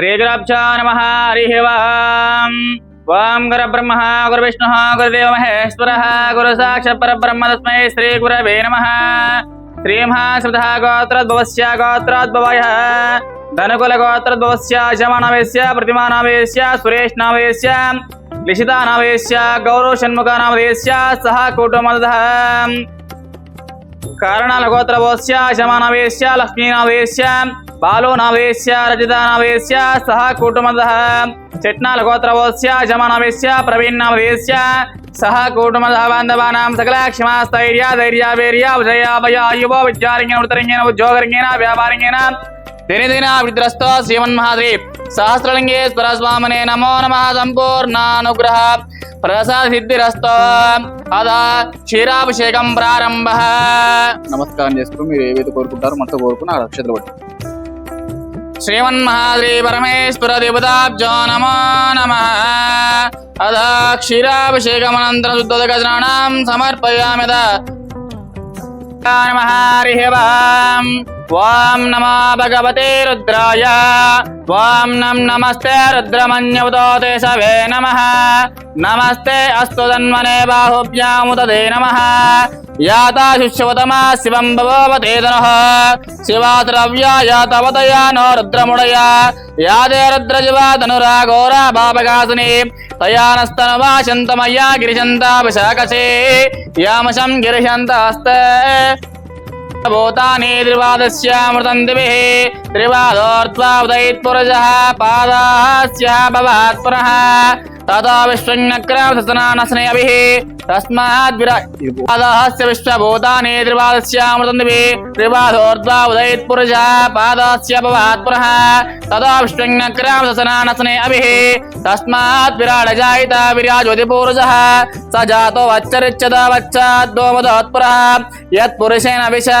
श्रीगुराब्जा नमः, हरिः वाम् ॐ गुरुब्रह्मः, गुरुविष्णुः, गुरुदेव महेश्वरः गुरुसाक्षात् परब्रह्म तस्मै श्रीगुरवे नमः। श्रीमहाश्रुतः गोत्रद्भवस्य गोत्राद्भवयः, धनुकुलगोत्रद्भवस्य जमनावेश्य प्रतिमानावेश्य सुरेशनावेश्य लिषितानावेश्य गौरवषण्मुखानावेश्य, सह कुटुम्बदः। कारणलगोत्रभवस्य जमानावेश्य लक्ष्मीनावेश्य బాలో నవేశ్య రజిత నవేశ్య సహ కుటుంబ చెట్నాల గోత్రవోస్య జమనవేశ్య ప్రవీణ్ నవేశ్య సహ కుటుంబ బాంధవానాం సకల క్షమాస్థైర్య ధైర్య వీర్య విజయాభయ యువ విద్యారంగిణ ఉత్తరంగిణ ఉద్యోగరంగిణ దినదిన విద్రస్తో శ్రీమన్మహాద్రి సహస్రలింగే స్వరస్వామనే నమో నమ సంపూర్ణానుగ్రహ. ప్రసాదసిద్ధిరస్తో క్షీరాభిషేకం ప్రారంభ. నమస్కారం చేసుకుని మీరు ఏవైతే కోరుకుంటారో మొత్తం కోరుకుని ఆ శ్రీమన్మహాద్రి పరమేశ్వర దేవతాబ్జో నమో నమ అదా క్షీరాభిషేకమనంతరం శుద్ధోదక స్నానం సమర్పయామిద నమ హరి ఓం నమ భగవతే రుద్రాయ ఓం నం నమస్తే రుద్రమన్యవతోతే సవే నమ నమస్తే అస్తు తన్మనే బాహుభ్యాముదే నమ యాతా శివం భవతేదన శివాద్రవ్యా యాతవతయా నో రుద్రముడయ యాదే రుద్రజివా రుద్రజవాదనురాఘోరా బాబగాసుని తయానస్తనవాశంతమయ్యా గిరిశంతాభిషాకసే యామశం గిరిశంతస్తే भूतानि त्रिपादस्यामृतं दिभिः त्रिपादोर्त्वा उदयित्पुरजः पादाः स्याः भवात् पुनः। तदा विश्वन्नक्रमसनानस्नेभिः तस्माद्विरादस्य विश्वभूतानि त्रिपादस्यामृतं दिभिः त्रिपादोर्ध्वा उदयित्पुरुषः पादस्य भवात् पुनः। तदा विश्वन्नक्रमसनानस्ने अभिः तस्मात् विराडजायिता स जातो वच्चरिच्यत वच्चाद्वोमदोत्पुरः। यत्पुरुषेण विशा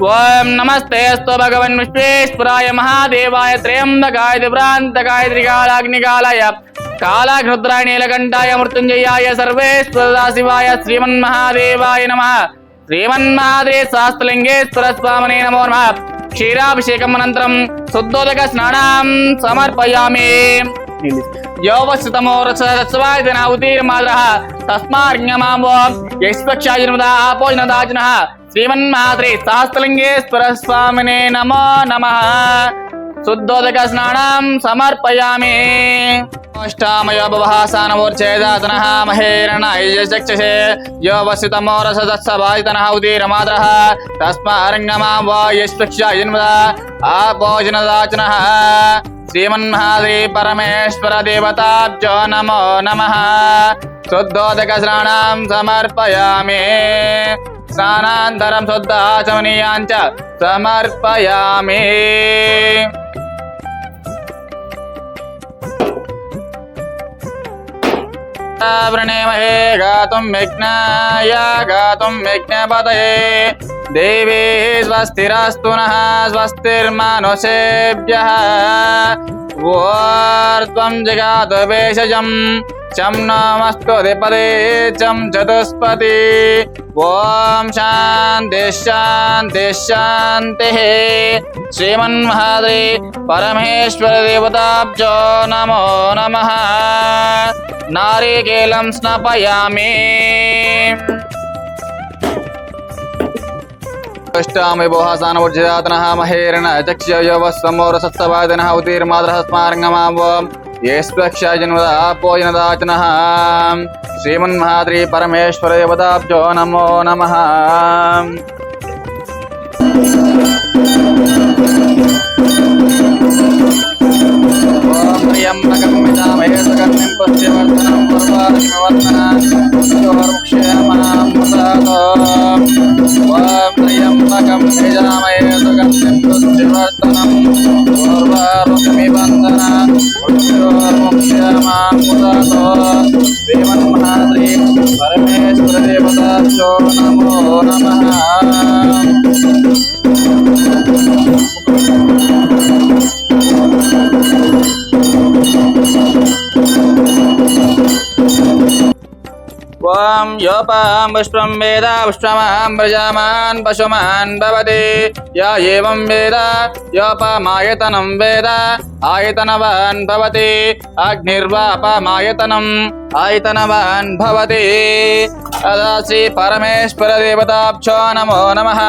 ఓం నమస్తే అస్తు భగవన్ విశ్వేశ్వరాయ మహాదేవాయ త్రయంబకాయ దివ్రాంతకాయ త్రికాలాగ్నికాలాయ కాలాగ్నుద్రాయ నీలకంఠాయ మృత్యుంజయాయ సర్వేశ్వర శివాయ శ్రీమన్మహాదేవాయ నమ. శ్రీమన్మహాదే శాస్త్రలింగేశ్వర స్వామినే నమో నమ. క్షీరాభిషేకం అనంతరం శుద్ధోదక స్నానం సమర్పయామి. యోవస్థితమో రసవాదిన ఉదీర్మాద్రః తస్మార్జ్ఞమామో యస్పక్షాయనమదా ఆపోజనదాజనః శ్రీమన్మాత్రే శాస్త్రలింగేశ్వర స్వామినే నమో నమ. శుద్ధోదక స్నానం సమర్పయామి. अष्टामयो बवहासानमूर्चेदातनः महेरण यो वसितमोरसदत्सभाजितनः उदीरमादरः तस्मारङ्गमां वा यस्पक्षायन्मदा आपोजनदाचनः परमेश्वर नमो नमः शुद्धोदकस्राणां समर्पयामि स्नानान्तरं शुद्धाचमनीयाञ्च समर्पयामि वृणेमहे गातुं विघ्नाय गातुं विघ्नपतये। देवी स्वस्तिरस्तु नः स्वस्तिर्मानुषेभ्यः। ऊर्ध्वं जगातु भेषजं चं नमस्कृतिपदे चम चतुष्पति ओम शांति ॐ शान्तिश्शान्तिश्शान्तिः श्रीमन्महादे परमेश्वरदेवताब्जो नमो नमः। नारिकेलं स्नपयामि। अष्टामिबोहसानवर्जितातनः महेरण चक्ष्ययोवः समोरसत्सवादिनः उदीर्मादरः, स्मारङ्गमावम्। येष्प्लक्षाजन्मदापोजनदाचनः श्रीमन्महाद्रिपरमेश्वरदेवताभ्यो नमो नमः। ्यम्बकं नमो सुगन्धिं మృత్యోర్ముక్ష్యమాముదాతో శ్రీమన్మహాశ్రీ పరమేశ్వర దేవతాభ్యో నమో నమ. योपां पुष्पं वेद पुष्पमहं व्रजामान् पशुमहान् भवति। य एवं वेद, योपमायतनं वेद, आयतनवान् भवति। अग्निर्वापमायतनम् आयतनवान् भवति। तदा श्रीपरमेश्वरदेवताभ्यो नमो नमः।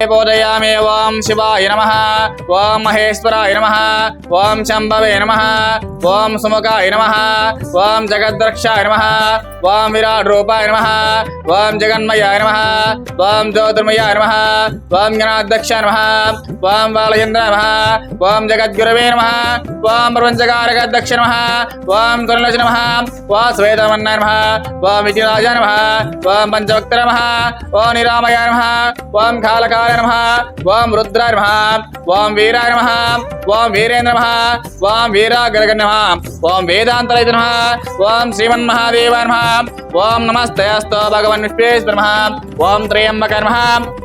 దేవతాభ్యో ఓం శివాయ నమ ఓం మహేశ్వరాయ నమ ఓం శంభవే నమ ఓం సుముఖాయ నమ ఓం జగద్రక్షాయ నమ ఓం విరాట్ రూపాయ నమ ఓం జగన్మయాయ నమ ఓం జ్యోతిర్మయాయ నమ ఓం జ్ఞానాధ్యక్ష నమ ఓం బాలచంద్ర నమ ఓం జగద్గురవే నమ ఓం ప్రపంచకారకాధ్యక్ష నమ ఓం కరుణశ నమ ఓం శ్వేతమన్నాయ నమ ఓం విజయరాజ నమ ఓం పంచవక్త నమ ఓం నిరామయ నమ ఓం కాలకార రుద్రాయ నమ ఓం రుద్రాయ నమ ఓం వీరాయ నమ ఓం వీరేంద్ర నమ ఓం వీరాగ్రగ నమ ఓం వేదాంతరైత నమ ఓం శ్రీమన్మహాదేవాయ నమ ఓం నమస్తేస్తో భగవన్ విశ్వేశ్వర నమ ఓం త్రయంబక నమ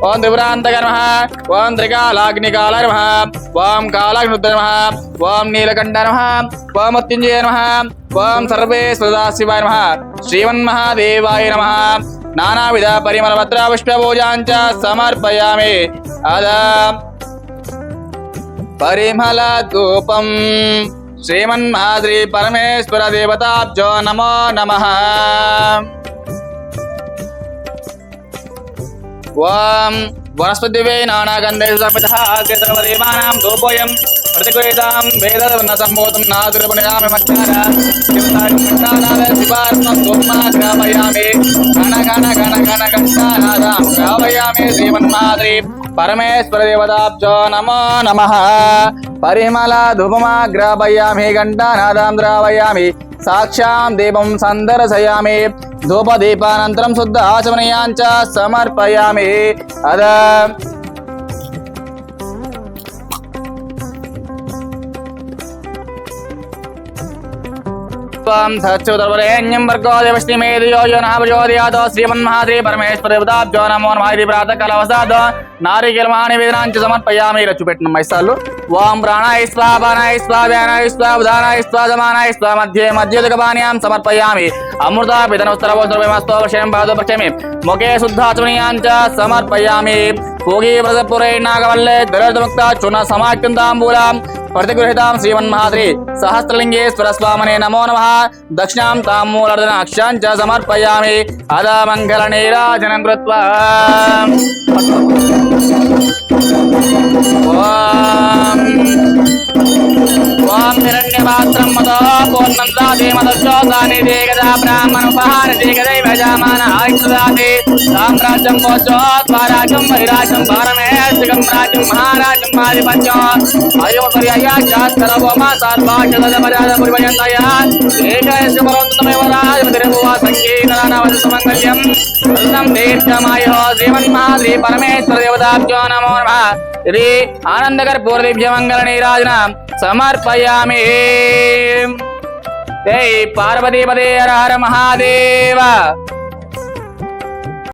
ఓం త్రిపురాంతక నమ ఓం త్రికాలాగ్నికాల నమ ఓం కాలాగ్నుద్ర నమ ఓం నీలకంఠ నమ ఓం మృత్యుంజయ నమ त्वां सर्वे सदाशिवाय नमः। श्रीमन्महादेवाय नमः। नानाविध परिमलपत्रापुष्पपूजाञ्च समर्पयामि। अद परिमलधूपम् श्रीमन्महाद्रि परमेश्वर देवताब्जो नमो नमः। ॐ वनस्पतिवे नानागन्धेषु संविधः अग्रे धूपोऽयम् అగ్రసర్వదేవానాం ధూపోయం ప్రతిగృహీతాం వేదవన్న సంబోధం నాదురపణయామి మచ్చార శివతాకంఠానాద శివార్పణం ధూమా గ్రామయామి గణ గణ గణ గణ గంటానాదాం గ్రామయామి శ్రీమన్మాద్రి పరమేశ్వర దేవతాబ్జో నమో నమ. పరిమళ ధూపమా గ్రాపయామి ఘంటానాదాం ద్రావయామి. సాక్షాం దీపం సందర్శయామి. ధూపదీపానంతరం శుద్ధ ఆచమనీయాంచ సమర్పయామి. అదా त्वां धच्युतर्वरेण्यं वर्गो देवस्ति मेधियो यो नाभजोदयादो श्रीमन्महाद्रि परमेश्वर देवताभ्यो नमो नमः ఇది ప్రాతకాలవసాద నారికేలమాని వేదనాంచ సమర్పయామి రచ్చు పెట్టిన మైసాలు ఓం ప్రాణాయ స్వాహ పానాయ స్వాహ ధ్యానాయ స్వాహ ఉదానాయ స్వాహ సమానాయ స్వాహ మధ్యే మధ్యోదకపానీయాం సమర్పయామి अमृता पितनोत्तरवोत्तरविमस्तोपक्षयं पादोपक्षयमि मुखे शुद्धाचमनीयान् च समर्पयामि। पूगीव्रतपुरैर्नागवल्ले दरिद्रमुक्ता चुन समाक्यन्ताम्बूलां प्रतिगृहितां श्रीमन्महाद्रि सहस्रलिङ्गे स्वरस्वामने नमो नम। दक्षिणां तां मूलर्दनाक्षां च समर्पयामि। अदा मङ्गलनीराजनं कृत्वा। ॐ। हिरण्यपात्रं देगदा। ब्राह्मणोपहारजमान आयुषदाते साम्राज्यं गोचोत्पराजं परिराजं भारमेजगं राजं महाराजं आधिपत्यम् हरिमपर्यया चात्तरवमा साल्पाशतपराजपुर्वयन्तया एकस्य परन्तमेव राजपतिरभुवा सङ्गीतनावसमङ्गल्यं कृतं तीर्थमायो श्रीमन्मा श्रीपरमेश्वरदेवताभ्यो नमो नमः। श्री नाम समर्पयामि। జై పార్వతీపదే హర హర మహాదేవ.